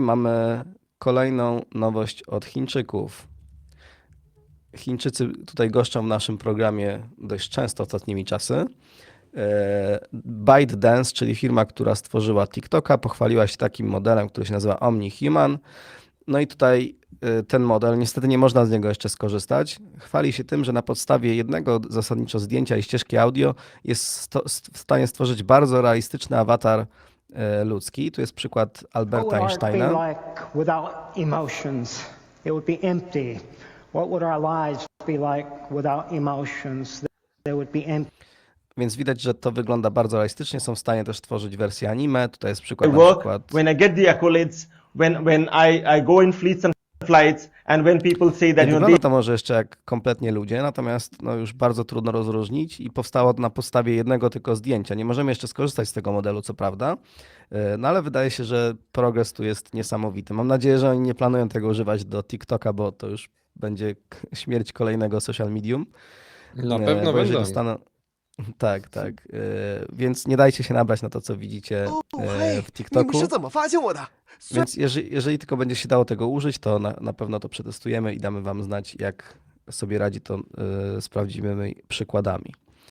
mamy kolejną nowość od Chińczyków. Chińczycy tutaj goszczą w naszym programie dość często ostatnimi czasy. E, ByteDance, czyli firma, która stworzyła TikToka, pochwaliła się takim modelem, który się nazywa OmniHuman. No i tutaj e, ten model, niestety nie można z niego jeszcze skorzystać. Chwali się tym, że na podstawie jednego zasadniczo zdjęcia i ścieżki audio jest w stanie stworzyć bardzo realistyczny awatar ludzki. Tu jest przykład Alberta Einsteina. Więc widać, że to wygląda bardzo realistycznie. Są w stanie też tworzyć wersję anime. Tutaj jest przykład I na work, przykład. when I get the accolades, when when I, I go in fleets and flights, and when people say that Nie you know wygląda to może jeszcze jak kompletnie ludzie, natomiast no już bardzo trudno rozróżnić i powstało to na podstawie jednego tylko zdjęcia. Nie możemy jeszcze skorzystać z tego modelu, co prawda, e, no ale wydaje się, że progres tu jest niesamowity. Mam nadzieję, że oni nie planują tego używać do TikToka, bo to już będzie śmierć kolejnego social medium. Na E, pewno dostaną... Tak, tak. e, Więc nie dajcie się nabrać na to, co widzicie 哦， e, 嘿 w，你 TikToku. 们是怎么发现我的？虽 Więc jeżeli, jeżeli tylko będzie się dało tego użyć, to na, na pewno to przetestujemy i damy wam znać, jak sobie radzi to e, z prawdziwymi przykładami.